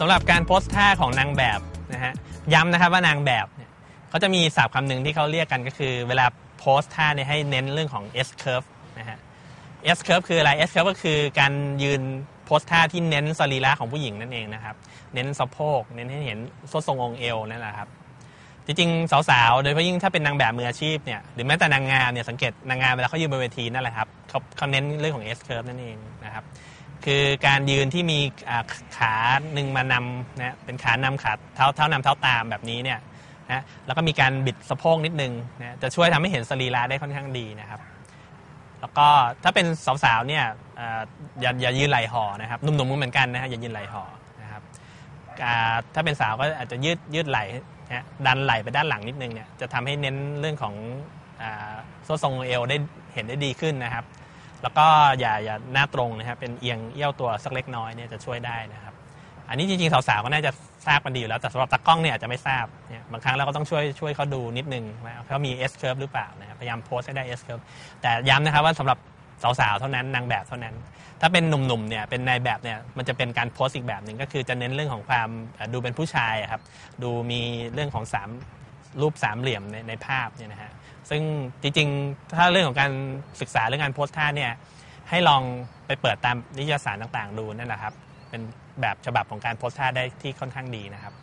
สำหรับการโพสท่าของนางแบบนะฮะย้ำนะครับว่านางแบบเนี่ยเขาจะมีศัพท์คำหนึ่งที่เขาเรียกกันก็คือ เวลาโพสท่าเนี่ยให้เน้นเรื่องของ S curve นะฮะ S curve คืออะไร S curve ก็คือการยืนโพสท่าที่เน้นสรีระของผู้หญิงนั่นเองนะครับ เน้นสะโพก เน้นให้เห็นส้นทรงองเอวนั่นแหละครับ จริงๆ สาวๆ โดยเฉพาะยิ่งถ้าเป็นนางแบบมืออาชีพเนี่ย หรือแม้แต่นางงามเนี่ยสังเกตนางงามเวลาเขายืนบนเวทีนั่นแหละครับเขาเขาเน้นเรื่องของ S curve นั่นเองนะครับ คือการยืนที่มีขาหนึ่งมานำนะเป็นขานำขาเท้าเท้านำเท้าตามแบบนี้เนี่ยนะแล้วก็มีการบิดสะโพกนิดนึงนะจะช่วยทำให้เห็นสรีระได้ค่อนข้างดีนะครับ แล้วก็ถ้าเป็นสาวๆเนี่ยออย่าอย่ายืนไหล่ห่อนะครับหนุ่มๆเหมือนกันนะฮะอย่ายืนไหล่ห่อนะครับถ้าเป็นสาวก็อาจจะยืดยืดไหล่นะดันไหล่ไปด้านหลังนิดนึงเนี่ยจะทำให้เน้นเรื่องของอ่าส้นทรงเอวได้เห็นได้ดีขึ้นนะครับ แล้วก็อย่าอย่าหน้าตรงนะครับเป็นเอียงเอี้ยวตัวสักเล็กน้อยเนี่ยจะช่วยได้นะครับ อันนี้จริงๆ สาวๆก็น่าจะทราบกันดีอยู่แล้วแต่สำหรับตากล้องเนี่ยอาจจะไม่ทราบเนี่ยบางครั้งเราก็ต้องช่วยช่วยเขาดูนิดนึงว่าเขามี S curve หรือเปล่านะครับพยายามโพสให้ได้ S curve แต่ย้ำนะครับว่าสำหรับสาวๆ เท่านั้นนางแบบเท่านั้น ถ้าเป็นหนุ่มๆ เนี่ยเป็นนายแบบเนี่ยมันจะเป็นการโพสอีกแบบหนึ่งก็คือจะเน้นเรื่องของความดูเป็นผู้ชายครับ ดูมีเรื่องของสาม รูปสามเหลี่ยมในในภาพเนี่ยนะฮะซึ่งจริงๆ ถ้าเรื่องของการศึกษาเรื่องการโพสท่าเนี่ยให้ลองไปเปิดตามนิตยสารต่างๆ ดูนั่นแหละครับเป็นแบบฉบับของการโพสท่าได้ที่ค่อนข้างดีนะครับ